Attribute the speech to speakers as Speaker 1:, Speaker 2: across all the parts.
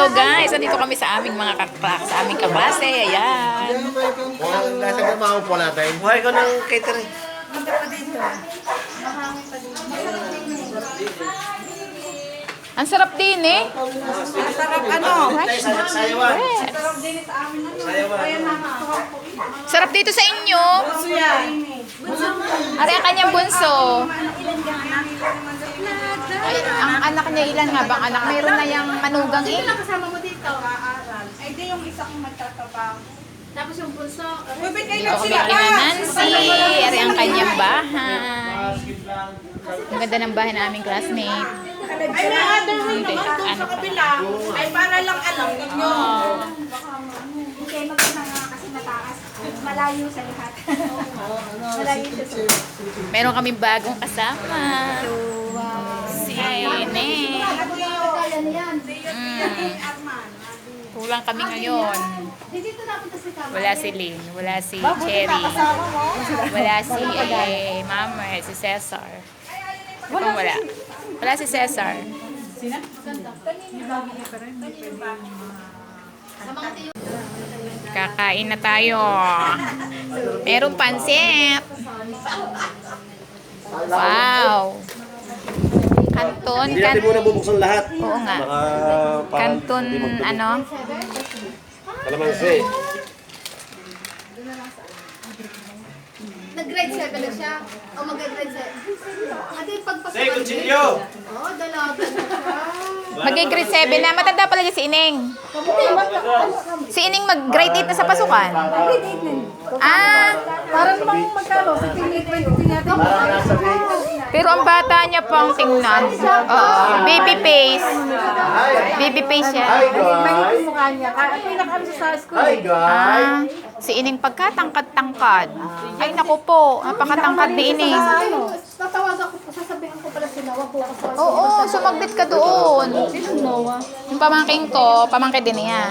Speaker 1: Hello guys, andito kami sa aming mga kaklak, sa aming kabase. Ayan.
Speaker 2: Nasa gamaw po natin. Buhay ko ng catering.
Speaker 1: Ang sarap din eh.
Speaker 3: Sarap ano?
Speaker 2: Sayawan.
Speaker 1: Sarap dito sa inyo.
Speaker 3: Suya.
Speaker 1: Ari ang kanyang bunso. Ay, ang anak niya ilan nga bang anak? Mayroon na yung manugang eh.
Speaker 4: kasama mo dito.
Speaker 3: Aaral. Ay, di yung isa kong magtatrabaho.
Speaker 4: Tapos yung bunso,
Speaker 3: Bibit kayo lang sila.
Speaker 1: kay Nancy. Ari ang kanyang bahay. Ang ganda ng bahay na aming classmate.
Speaker 3: Ay, may other way naman doon
Speaker 1: ano
Speaker 3: sa kabila. Ay, para lang alam ninyo.
Speaker 1: Oh.
Speaker 4: maganda nga kasi mataas. Malayo sa lahat. Malayo siya sa
Speaker 1: Meron kaming bagong kasama. Ine.
Speaker 4: Kaya niyan.
Speaker 1: Mm. Kulang kami ngayon.
Speaker 4: Dito napunta si Tama.
Speaker 1: Wala si Lynn, wala si Cherry, wala si eh, Mama, si Cesar. Wala. wala. Wala si Cesar. Kakain na tayo. Merong pansit. Wow. Kanton,
Speaker 2: Hindi
Speaker 1: kan
Speaker 2: natin muna bubuksan lahat.
Speaker 1: Oo nga.
Speaker 2: Baka pa-
Speaker 1: Kanton,
Speaker 2: hindi magtuloy.
Speaker 1: ano?
Speaker 2: Kalamansi.
Speaker 4: Nag-grade 7 na siya. O mag-grade 7. Ate, yung pagpapalagay.
Speaker 2: Say, kutsilyo!
Speaker 4: Oo, dalaga na siya.
Speaker 1: Mag-grade 7 na. Matanda pala dyan si Ining. Si Ining mag-grade 8 na sa pasukan. Ah,
Speaker 3: Parang pang magkano? Sa tingin 20 natin.
Speaker 1: Pero ang bata niya pang tingnan. Oo, baby face. Baby face siya.
Speaker 2: Hi guys!
Speaker 3: Yung mukha niya. Kaya pinakano siya sa school.
Speaker 2: Hi guys!
Speaker 1: Ah, si Ining pagkatangkad-tangkad. Ay, naku po. Napakatangkad ni Ining.
Speaker 4: Ano, Tatawagan ko po, sasabihan ko pala ako sa
Speaker 1: Oo, sumagbit ka doon.
Speaker 3: Sinong Noah?
Speaker 1: Yung pamangking ko, pamangkin din niya.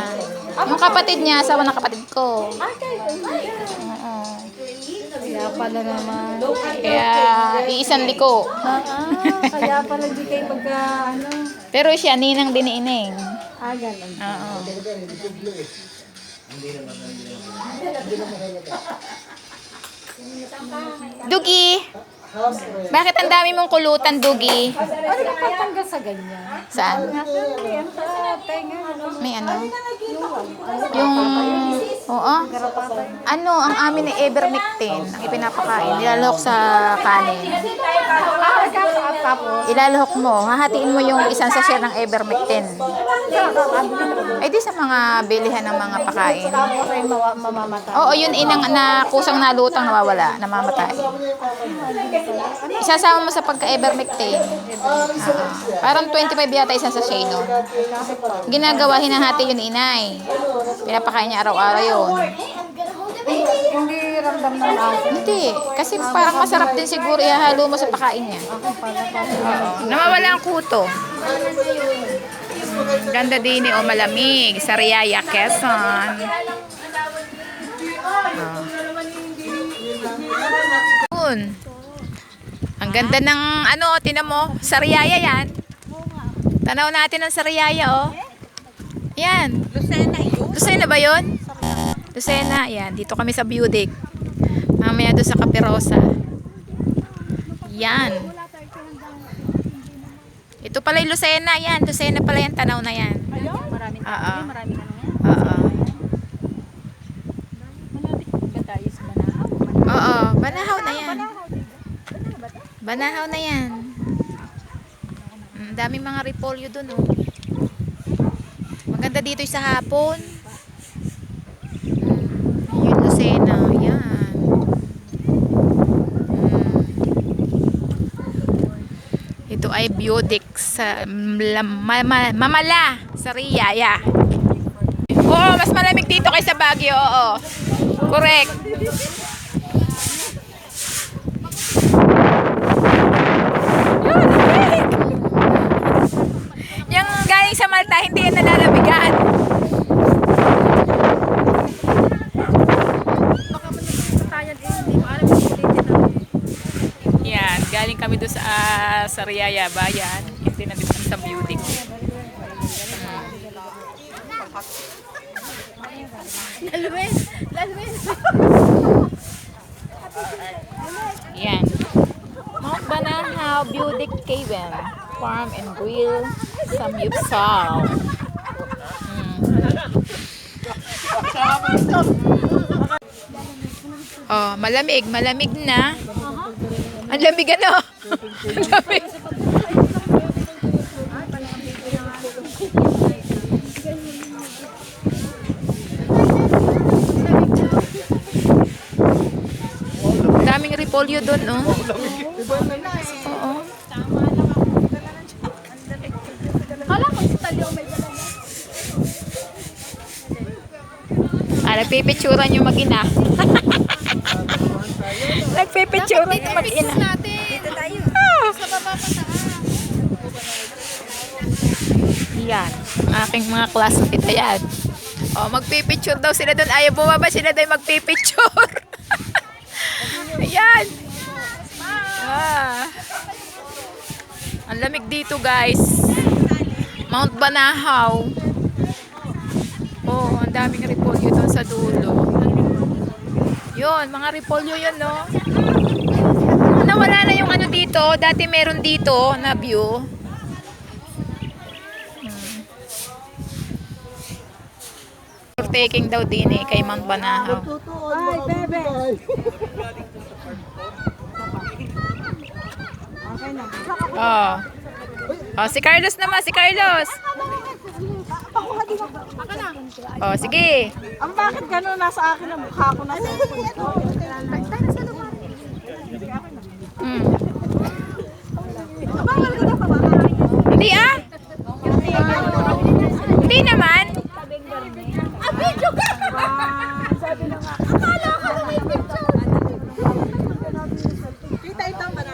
Speaker 1: Yung kapatid niya, asawa ng kapatid ko. Oo.
Speaker 3: Kaya pala naman.
Speaker 1: Kaya, iisang liko.
Speaker 3: Ah, kaya pala di kayo magka ano.
Speaker 1: Pero siya, ninang din ni Ining.
Speaker 3: Ah, ganun.
Speaker 1: Oo. Dugi! Bakit ang dami mong kulutan, Dugi?
Speaker 3: Ano ka patanggal sa ganyan?
Speaker 1: Saan? May ano? Yung, oo. Ano, ang amin ay ivermectin. Ang ipinapakain. Nilalahok sa kanin. Ilalahok mo. Hahatiin mo yung isang sachet ng ivermectin. Ay, di sa mga bilihan ng mga pakain. Oo, yun inang na kusang nalutang nawawala, namamatay. Isasama mo sa pagka-ivermectin. Ah, parang 25 yata isang sachet, no? Ginagawa, hinahati yun inay. Pinapakain niya araw-araw yun.
Speaker 3: Hindi ramdam ng aso.
Speaker 1: Hindi, kasi parang masarap din siguro ihahalo mo sa pakain niya. Oo, nawawala ang kuto. Ganda din eh, o malamig. Sa Riaya, Quezon. Oh. Yun. Ang ganda ng ano, tinan mo, Sariaya yan. Tanaw natin ang Sariaya, oh. Yan.
Speaker 3: Lucena yun.
Speaker 1: Lucena ba yun? Lucena, yan. Dito kami sa Budik. Mamaya doon sa Capirosa. Yan. Ito pala yung Lucena, yan. Lucena pala yan, tanaw na yan.
Speaker 3: Maraming
Speaker 1: Oo.
Speaker 3: maraming ano yan.
Speaker 1: Oo.
Speaker 3: Malapit ka tayo sa Banahaw.
Speaker 1: Oo, banahaw na yan. Banahaw na yan. Mm, daming mga repolyo dun, oh. Maganda dito sa hapon. Mm, yun, Lucena. Yan. Mm. Ito ay Biodex sa ma- ma- Mamala sa Riyaya. Oo, mas malamig dito kaysa Baguio, oo. Correct. Yun, lamig! Yung galing sa Malta, hindi yan nalalabigan. Yan, galing kami doon sa uh, Sariaya, bayan. Hindi na dito sa beauty.
Speaker 3: Lalwin! Lalwin!
Speaker 1: Yan. Mount Banahaw Budik Caven Farm and Grill Samyupsal. Mm. Oh, malamig, malamig na. Ang lamig ano? Daming repolyo doon, no? Oo.
Speaker 3: Kala ko si Talio may.
Speaker 1: Ah, nagpipicturan yung mag-ina. nagpipicturan yung mag-ina.
Speaker 3: natin. Sa baba pa taas.
Speaker 1: Yan. Aking mga classmate. Ayan. O, magpipicture daw sila doon. Ayaw bumaba sila doon magpipicture. Ayan. Ah. Ang lamig dito, guys. Mount Banahaw. Oh, ang daming repolyo doon sa dulo. Yun, mga repolyo yun, no? Nawala na yung ano dito. Dati meron dito na view. taking daw din eh kay Mount Banahaw.
Speaker 4: Ay, bebe.
Speaker 1: Oh. Oh, si Carlos naman, si Carlos. Oh, sige.
Speaker 4: Ang bakit gano'n nasa akin ang mukha ko nasa
Speaker 1: Mm. Hindi ah. Hindi naman.
Speaker 4: Ah, video ka! Sabi na nga. Akala ko may picture. Kita ito ba na?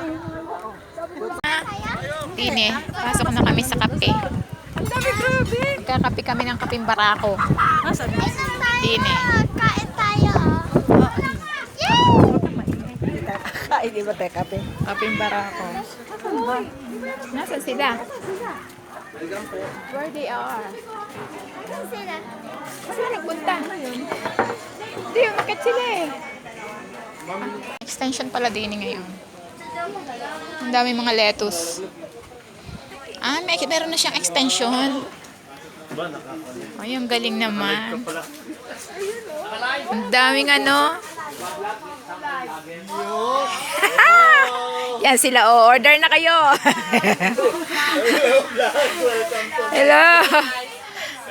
Speaker 1: Tine, pasok na kami sa kape.
Speaker 4: Ang dami grabe.
Speaker 1: Kakape kami ng kaping barako. Tine.
Speaker 4: Di ba tayo kape?
Speaker 1: Kaping barako. Nasaan sila? Where they are?
Speaker 3: Sila.
Speaker 1: Saan nagpunta? Hindi, umakit sila eh. Extension pala din eh ngayon. Ang dami mga lettuce. Ah, may meron na siyang extension. Ay, ang galing naman. Ang daming ano. Yan sila, oh, order na kayo. Hello.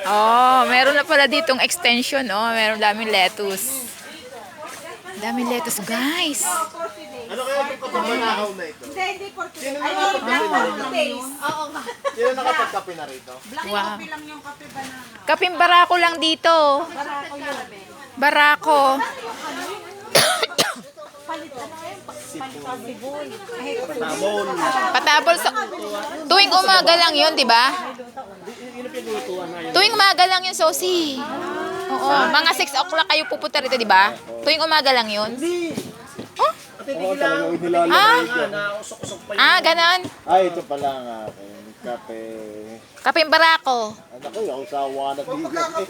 Speaker 1: Oh, meron na pala ditong extension, oh. Meron daming lettuce. Daming lettuce, guys.
Speaker 2: Ano kaya yung kapamanahaw na ito?
Speaker 4: Hindi, hindi for today. Ay, hindi for days. Oo nga.
Speaker 2: Sino nakapagkape na rito?
Speaker 4: Black
Speaker 1: Wow.
Speaker 4: coffee lang yung kape ba na?
Speaker 1: Kaping barako lang dito.
Speaker 4: Barako yun.
Speaker 1: Barako.
Speaker 4: Palit na ngayon. Palit na sibol. Ay,
Speaker 2: Tamon.
Speaker 1: Patabol sa... Tuwing umaga lang yun, di ba? Tuwing umaga lang yun, Sosi. Oo, mga 6 o'clock kayo pupunta rito, di ba? Tuwing umaga lang yun.
Speaker 2: Oo, talagang inilalang
Speaker 1: Ah.
Speaker 2: rito.
Speaker 1: Ah, ganon.
Speaker 2: Ay, ito pala ang aking kape.
Speaker 1: Kaping barako.
Speaker 2: Ano ko, yung sawa na bigat eh.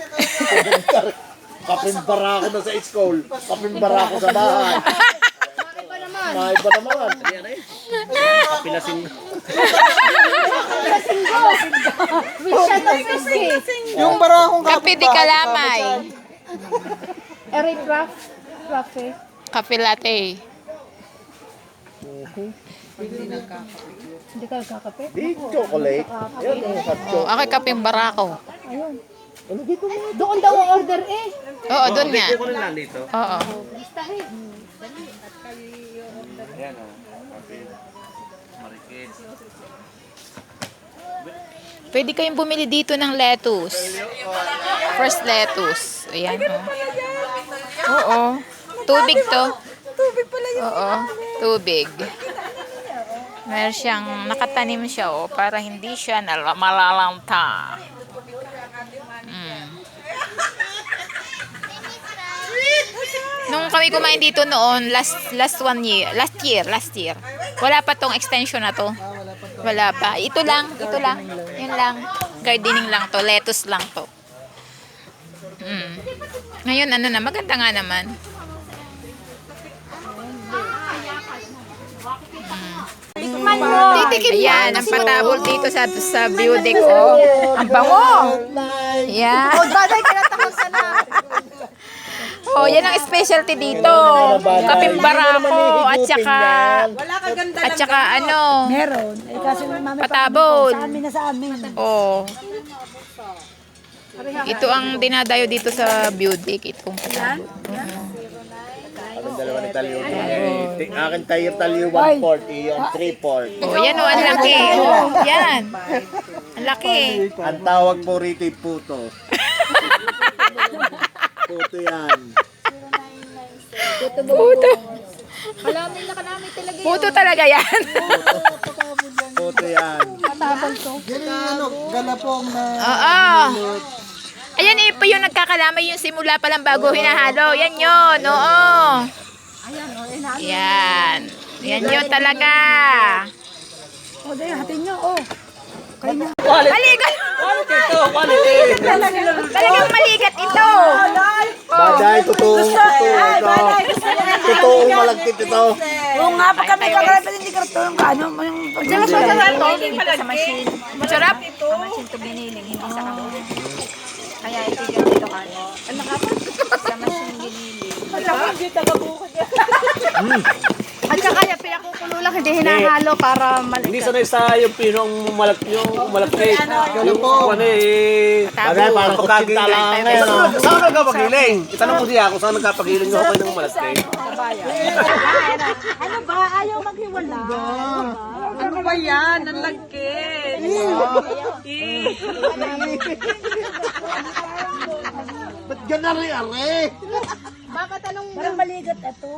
Speaker 2: Kapimbara ko na sa school. Kapimbara ko sa bahay. May ba naman? Kapilasin.
Speaker 4: Yung barakong
Speaker 1: Kape di kalamay. Kape latte.
Speaker 2: Di chocolate. Yan yung hot
Speaker 1: Oh, ako kaping barako.
Speaker 2: Ano dito mo?
Speaker 4: Doon daw ang order eh.
Speaker 1: Oo, doon nga.
Speaker 2: Ko lang dito.
Speaker 1: Oo.
Speaker 2: Ayan o. Kape. Marikit.
Speaker 1: Pwede kayong bumili dito ng lettuce. First lettuce. Ayan, oh. Oo. Tubig to.
Speaker 4: Tubig pala yun.
Speaker 1: Oo. Tubig. Meron siyang, nakatanim siya, oh, para hindi siya malalanta. Mm. Nung kami kumain dito noon, last last one year, last year, last year. Wala pa tong extension na to. Wala pa. Ito lang, ito lang. Yun lang. Gardening lang to, lettuce lang to. Mm. Ngayon, ano na, maganda nga naman.
Speaker 3: Mo. Titikim mo.
Speaker 1: Ayan, ang patabol dito sa sa view deck, oh. Ang bango! Yan.
Speaker 3: Baday ka ka na.
Speaker 1: Oh, yan ang specialty dito. Kaping barako at saka at saka ano,
Speaker 4: Meron. Eh, kasi mami
Speaker 1: patabol.
Speaker 4: sa amin na sa amin.
Speaker 1: Oh. Ito ang dinadayo dito sa view deck, itong patabol.
Speaker 2: Ang dalawa ni Talyo. Eh, Akin tayo Talyo 140, yung 340.
Speaker 1: Oh, yan oh, ang laki. Oh, yan. Ang laki.
Speaker 2: Ang tawag po rito ay puto. puto yan.
Speaker 1: Puto. Puto talaga yan.
Speaker 2: Puto yan.
Speaker 1: Oo. Ayan eh, pa yung nagkakalamay yung simula pa lang bago hinahalo. Yan yun, oo. Yan. Yan yun talaga.
Speaker 4: O, dahil hatin nyo, oh.
Speaker 1: Maligat. Talagang maligat ito.
Speaker 2: Baday, totoong ito. Totoong malagkit ito.
Speaker 4: Oo nga, pag kami kakalapit, hindi karton yung ano, yung... Masarap to. Sa machine.
Speaker 1: Sarap.
Speaker 4: Sa machine to biniling, hindi sa kamay. Kaya ito yung dito ka. Ano ka pa? Sa machine biniling.
Speaker 3: At saka yung pinakukulo lang, hindi hinahalo para mali.
Speaker 5: Hindi sanay sa yung pinong malak yung malaki. Yung ano eh.
Speaker 2: Baday, parang kutsinta lang oh.
Speaker 5: Saan nagkapagiling? Itanong ko siya kung saan nagkapagiling yung ako ng malaki.
Speaker 4: Ano ba? Ayaw maghiwala.
Speaker 6: Ano ba yan? Ang lagkit.
Speaker 2: Ba't ganun rin, are?
Speaker 4: Parang maligat ito.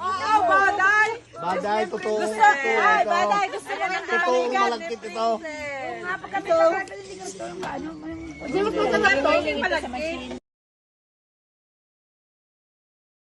Speaker 6: Oo, baday.
Speaker 2: Baday, totoong puto ito.
Speaker 6: Baday, gusto ko ng
Speaker 2: Totoong malagkit ito.
Speaker 4: Nga, pag kami kakalapit, hindi karton yung ano, yung...
Speaker 6: Hindi mas masarap to. Yung malagkit.